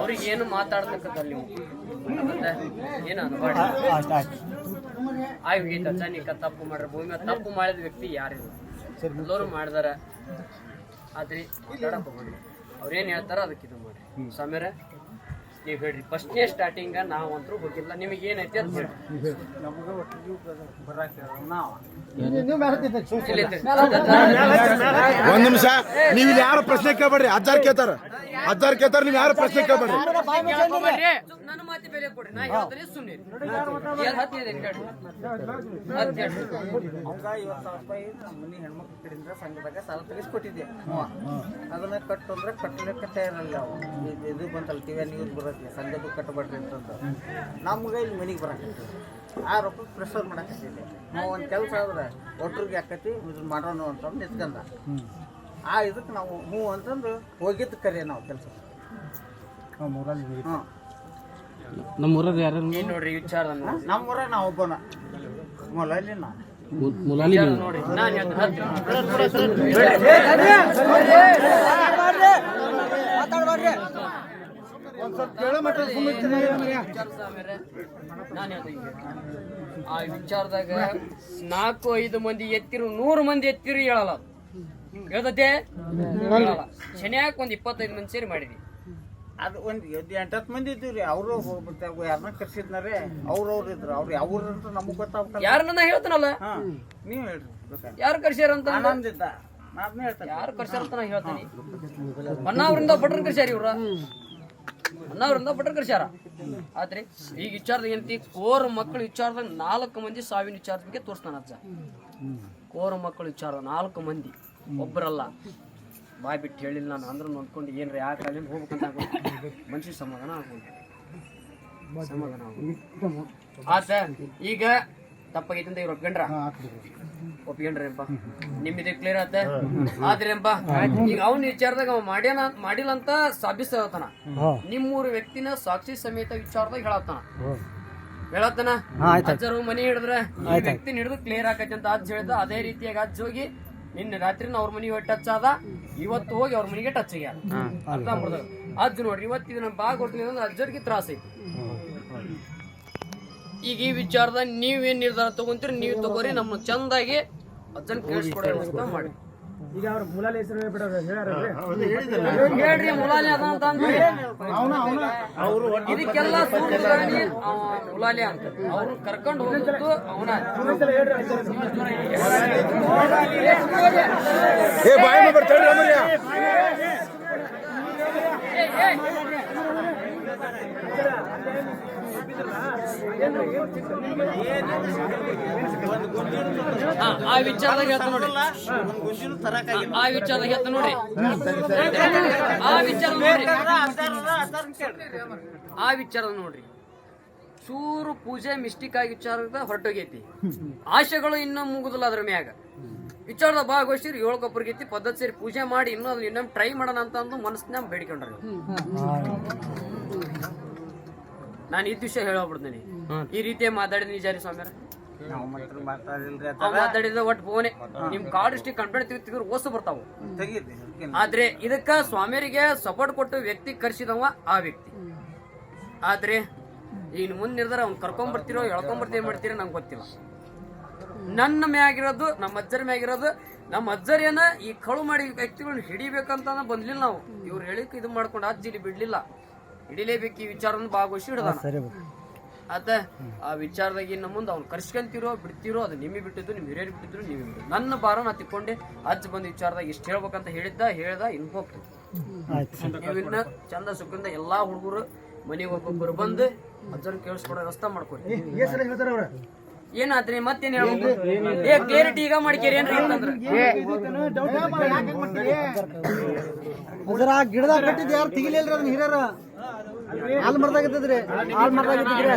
ಅವ್ರಿಗೆ. ಏನು ಮಾತಾಡ್ತಕ್ಕಂಥದ್ದು ನೀವು? ಮತ್ತೆ ಏನು ಅನ್ಬೇಡ ಅಷ್ಟ ಆಯ್ತು ನೀ ತಪ್ಪು ಮಾಡ್ರ. ಭೂಮಿ ತಪ್ಪು ಮಾಡಿದ ವ್ಯಕ್ತಿ ಯಾರಿಲ್ಲ? ಎಲ್ಲರೂ ಮಾಡಿದಾರ. ಆದ್ರೆ ಮಾತಾಡಕ್ ಹೋಗ್ಬೇಡಿ. ಅವ್ರೇನ್ ಹೇಳ್ತಾರ ಅದಕ್ಕೆ ಇದು ಮಾಡಿ ಸಮೀರ ನೀವು ಹೇಳ್ರಿ. ಫಸ್ಟ್ನೇ ಸ್ಟಾರ್ಟಿಂಗ ನಾವಂತರೂ ಹೋಗಿಲ್ಲ. ನಿಮಗೆ ಏನೈತಿ ಅಂತ ಹೇಳಿ. ಒಂದ್ ನಿಮಿಷ. ನೀವ್ ಇಲ್ಲಿ ಯಾರು ಪ್ರಶ್ನೆ ಕೇಳ್ಬೇಡ್ರಿ? ಅಜ್ಜಾರ್ ಕೇಳ್ತಾರ. ಅಜ್ಜಾರ್ ಕೇತಾರ ನೀವ್ ಯಾರು ಪ್ರಶ್ನೆ ಕೇಳಬೇಡಿ. ನನ್ನ ಮಾತಿ ಬೆಲೆ ಕೊಡಿ. ನಾ ಹೇಳ್ತೀನಿ ಸುಮ್ಮನೆ ಅವಂಗ ಐವತ್ತು ಸಾವಿರ ರೂಪಾಯಿ ಮನೆ ಹೆಣ್ಮಕ್ಳ ಕಡೆಯಿಂದ ಸಂಘದಾಗ ಸಾಲ ತೆಗಿಸ್ಕೊಟ್ಟಿದ್ದೆ. ಅದನ್ನ ಕಟ್ಟು ಅಂದ್ರೆ ಕಟ್ಟಲಿಕ್ಕೆ ತಯಾರಲ್ಲ ಅವ ಇದು- ಇದು ಬಂತಲ್ಲ ಟಿವಿ ನ್ಯೂಸ್ ಬರತ್ತೆ ಸಂಘದ್ದು ಕಟ್ಟಬೇಡ್ರಿ ಅಂತಂದು. ನಮ್ಗೆ ಇಲ್ಲಿ ಮನೆಗೆ ಬರಾಕತ್ತಿ. ಆ ರೊಕ್ಕ ಪ್ರೆಸರ್ ಮಾಡಕತ್ತಿದ್ದೆ ನಾವು ಒಂದು ಕೆಲಸ ಆದ್ರೆ ಒಟ್ರಿಗೆ ಹಾಕತಿ ಇದನ್ನ ಮಾಡೋಣ ಅಂತಂದು ನಿಂತ್ಕೊಂಡ ಆ ಇದಕ್ಕೆ ನಾವು ಹ್ಞೂ ಅಂತಂದು ಹೋಗಿದ್ದು ಕರೆ ನಾವು ಕೆಲಸ ಹಾಂ ನಮ್ಮೂರಲ್ಲಿ ಯಾರು ಏನ್ ನೋಡ್ರಿ ವಿಚಾರ ನಮ್ಮ ನಮ್ಮೂರಾಗ ನಾವು ಒಬ್ಬನ ಮೊಲಲ್ಲಿ ನಾವು ಮುಲಾಲಿ ನೋಡಿ ನಾನು ಹೇಳ್ತೀನಿ ಹತ್ತಿ. ನಾನು ಹೇಳ್ತೀನಿ ಆ ವಿಚಾರದಾಗ ನಾಲ್ಕು ಐದು ಮಂದಿ ಎತ್ತಿರು ನೂರು ಮಂದಿ ಎತ್ತಿರು ಹೇಳಲ್ಲ ಅದು. ಶನಿಯಾಗ ಒಂದ್ ಇಪ್ಪತ್ತೈದು ಮಂದಿ ಸೇರಿ ಮಾಡಿದ್ವಿ. ಅದು ಒಂದು ಎಂಟತ್ತು ಮಂದಿ ಇದ್ದೀವಿ ರೀ ಅವರು ಯಾರನ್ನ ಕರ್ಸಿದ್ನಾರೆ? ಅವ್ರು ಅವ್ರು ಇದ್ರು ಅವ್ರು ಯಾವ್ರ ಅಂತ ನಮಗೆ ಗೊತ್ತಾಗ್ತಲ್ಲ ಯಾರನ್ನ ಹೇಳ್ತಾನಲ್ಲ? ನೀವು ಹೇಳ್ರಿ ಯಾರು ಕರ್ಸ್ಯಾರ ಅಂತ ಆನಂದ್ ನಾನು ಹೇಳ್ತೇನೆ. ಯಾರು ಕರ್ಸ್ಯಾರ ಅಂತ ನಾ ಹೇಳ್ತೀನಿ. ಮನ್ನಾವ್ರಿಂದ ಭಟ್ರನ್ ಕರ್ಸ್ಯಾರ ಇವ್ರ? ಹೊನ್ನಾವರಿಂದ ಭಟ್ರನ್ ಕರ್ಸ್ಯಾರ? ಆದ್ರೆ ಈಗ ವಿಚಾರದಾಗ ಏನಂತಿ ಕೋರ್ ಮಕ್ಕಳು ವಿಚಾರದಾಗ ನಾಲ್ಕು ಮಂದಿ ಸಾವಿನ ವಿಚಾರದ ಬಗ್ಗೆ ತೋರಿಸ್ತಾನ ಅಜ್ಜ. ಕೋರ್ ಮಕ್ಕಳು ವಿಚಾರ ನಾಲ್ಕು ಮಂದಿ. ಒಬ್ಬರಲ್ಲ ಬಾಯ್ ಬಿಟ್ಟು ಹೇಳಿಲ್ಲ ನಾನು ಅಂದ್ರೆ ನೋಡ್ಕೊಂಡು ಏನ್ರಿ ಆ ಅಲ್ಲಿಂದ ಹೋಗ್ಬೇಕಂತ ಮನುಷ್ಯ ಸಮಾಧಾನ ಆಗ್ಬೋದು. ಸಮಾಧಾನ ಆಗೋದು ಸರ್ ಈಗ ತಪ್ಪಾಗೈತಂತ ಇವ್ರು ಒಪ್ಕೊಂಡ್ರ? ಒಪ್ಕೊಂಡ್ರೇನ್ಪ ನಿಮ್ಮಿದೆ ಕ್ಲಿಯರ್ ಆತ? ಆದ್ರೇನ್ಪ ಈಗ ಅವ್ನ ವಿಚಾರದಾಗ ಅವ ಮಾಡ್ಯಾನ ಮಾಡಿಲ್ಲ ಅಂತ ಸಾಬಿಸ್ತಾನ ನಿಮ್ಮೂರು ವ್ಯಕ್ತಿನ ಸಾಕ್ಷಿ ಸಮೇತ ವಿಚಾರದಾಗ ಹೇಳತ್ತಾನ. ಹೇಳತ್ತಾನ? ಅಜ್ಜರು ಮನಿ ಹಿಡಿದ್ರೆ ಈ ವ್ಯಕ್ತಿನ ಹಿಡಿದು ಕ್ಲಿಯರ್ ಆಕೈತಿ ಅಂತ ಅಜ್ಜ ಹೇಳ್ದ ಅದೇ ರೀತಿಯಾಗಿ ಅಜ್ಜ ಹೋಗಿ ನಿನ್ನೆ ರಾತ್ರಿನ ಅವ್ರ ಮನಿಗೆ ಟಚ್ ಆದ. ಇವತ್ತು ಹೋಗಿ ಅವ್ರ ಮನೆಗೆ ಟಚ್ ಆಗ್ಯಾರ. ಅರ್ಥ ಮಾಡ್ದಾಗ ಅಜ್ಜ ನೋಡ್ರಿ ಇವತ್ತು ಇದನ್ನ ಬಾ ಕೊಡ್ತೀನಿ ಅಂದ್ರೆ ಅಜ್ಜರಿಗೆ ತ್ರಾಸ ಐತಿ ಈಗ ಈ ವಿಚಾರದಾಗ ನೀವೇನ್ ನಿರ್ಧಾರ ತಗೊಂತೀರಿ? ನೀವು ತಗೋರಿ ನಮ್ಮ ಚಂದಾಗಿ ಅಜ್ಜನ್ ಕೇಳಿಸ್ಕೊಡೋ ಮಾಡಿ. ಈಗ ಅವ್ರ ಮುಲಾಲಿ ಹೆಸರು ಹೇಳ್ಬಿಡೋರು ಹೇಳ್ಯಾರಲ್ರಿ ಹೇಳ್ರಿ ಮುಲಾಲಿ ಅದ ಅಂತ ಅಂದ್ರಿ ಇದಕ್ಕೆಲ್ಲ ಅವ ಮುಲಾಲಿ ಅಂತ. ಅವ್ರು ಕರ್ಕೊಂಡು ಹೋಗಿದ್ದು ಅವನ. ಏ ಬಾಯಿ ಆ, ವಿಚಾರದಾಗ ಹೇಳ್ತ ನೋಡ್ರಿ ಆ ವಿಚಾರದಾಗ ಹೇಳ್ತ ನೋಡ್ರಿ ಆ ವಿಚಾರ ಆ ವಿಚಾರ ನೋಡ್ರಿ. ಚೂರು ಪೂಜೆ ಮಿಸ್ಟೇಕ್ ಆಗಿ ವಿಚಾರದ ಹೊರಟೋಗೈತಿ. ಆಶೆಗಳು ಇನ್ನೂ ಮುಗುದಿಲ್ಲ ಅದ್ರ ಮ್ಯಾಗ. ವಿಚಾರದ ಭಾಗವಹಿಸಿರಿ ಏಳು ಪದ್ಧತಿ ಸೇರಿ ಪೂಜೆ ಮಾಡಿ ಇನ್ನೂ ಇನ್ನೊಮ್ಮೆ ಟ್ರೈ ಮಾಡೋಣ ಅಂತ ಅಂದು ಮನಸ್ಸಿನ ಬೇಡ್ಕೊಂಡ್ರಿ ನಾನು ಈ ವಿಷಯ ಹೇಳೋಗ್ಬಿಡ್ತೀನಿ. ಈ ರೀತಿ ಮಾತಾಡಿ ನಿಜಾರಿ ಸ್ವಾಮಿಯರ ಮಾತಾಡಿದ ಒಟ್ಟು ಫೋನೆ. ನಿಮ್ ಕಾರ್ಡ್ ಇಷ್ಟಿಗೆ ಕಂಪ್ಲೇಂಟ್ ತೆಗೆದ್ರೆ ಓಸ ಬರ್ತಾವ. ಆದ್ರೆ ಇದಕ್ಕ ಸ್ವಾಮಿಯರಿಗೆ ಸಪೋರ್ಟ್ ಕೊಟ್ಟು ವ್ಯಕ್ತಿ ಕರ್ಸಿದವ ಆ ವ್ಯಕ್ತಿ. ಆದ್ರೆ ಇನ್ ಮುಂದೆ ನಿರ್ಧಾರ ಅವ್ನ್ ಕರ್ಕೊಂಡ್ ಬರ್ತಿರೋ ಎಳ್ಕೊಂಡ್ ಬರ್ತೀವಿ ಮಾಡ್ತೀರೋ ನಂಗೆ ಗೊತ್ತಿಲ್ಲ. ನನ್ನ ಮ್ಯಾಗಿರೋದು ನಮ್ಮ ಅಜ್ಜರ ಮ್ಯಾಗಿರೋದು ನಮ್ಮ ಅಜ್ಜರೇನ ಈ ಕಳು ಮಾಡಿ ವ್ಯಕ್ತಿಗಳನ್ನ ಹಿಡಿಬೇಕಂತ ಬಂದ್ಲಿಲ್ಲ ನಾವು. ಇವ್ರು ಹೇಳಿಕ್ ಇದು ಮಾಡ್ಕೊಂಡು ಅಜ್ಜಿಲಿ ಬಿಡ್ಲಿಲ್ಲ. ಹಿಡಿಲೇಬೇಕು ಈ ವಿಚಾರವನ್ನು ಭಾಗವಹಿಸಿ ಹಿಡ್ದಾನ. ಆತ ಆ ವಿಚಾರದಾಗ ಇನ್ನು ಮುಂದೆ ಅವ್ನು ಕರ್ಸ್ಕೊಂತಿರೋ ಬಿಡ್ತಿರೋ ಅದು ನಿಮಗೆ ಬಿಟ್ಟಿದ್ದು ನಿಮ್ಮ ಹಿರಿಯರು ಬಿಟ್ಟಿದ್ರು ನೀವು ಬಿಟ್ಟಿದ್ದು. ನನ್ನ ಭಾರ ನಾ ತಿಕ್ಕೊಂಡೆ. ಅಜ್ಜ ಬಂದ ವಿಚಾರದಾಗ ಇಷ್ಟು ಹೇಳ್ಬೇಕಂತ ಹೇಳಿದ್ದ ಹೇಳ್ದ ಹೋಗ್ತು ಇನ್ನ ಚಂದ ಸುಖದಿಂದ ಎಲ್ಲಾ ಹುಡುಗರು ಮನೆಗೆ ಒಬ್ಬೊಬ್ಬರು ಬಂದು ಅಜ್ಜನ ಕೇಳಿಸ್ಕೊಡೋ ವ್ಯವಸ್ಥೆ ಮಾಡ್ಕೊಡಿ ಏನಾದ್ರಿ ಮತ್ತೇನ್ ಹೇಳ್ಬೇಕು? ಏ ಕ್ಲಿಯರಿಟಿ ಈಗ ಮಾಡ್ಕೇರಿ ಏನ್ರಿ ಅಂತಂದ್ರೆ. ಗಿಡದಾಗ ಕಟ್ಟಿದ್ ಯಾರು ತೆಗಿಲಿಲ್ರಿ ಅದನ್ನ ಹಿರಿಯರ? ಹಾಲ್ ಮರ್ದಾಗತ್ತದ್ರಿ? ಹಾಲ್ ಮರ್ದಾಗತ್ತದ್ರಿ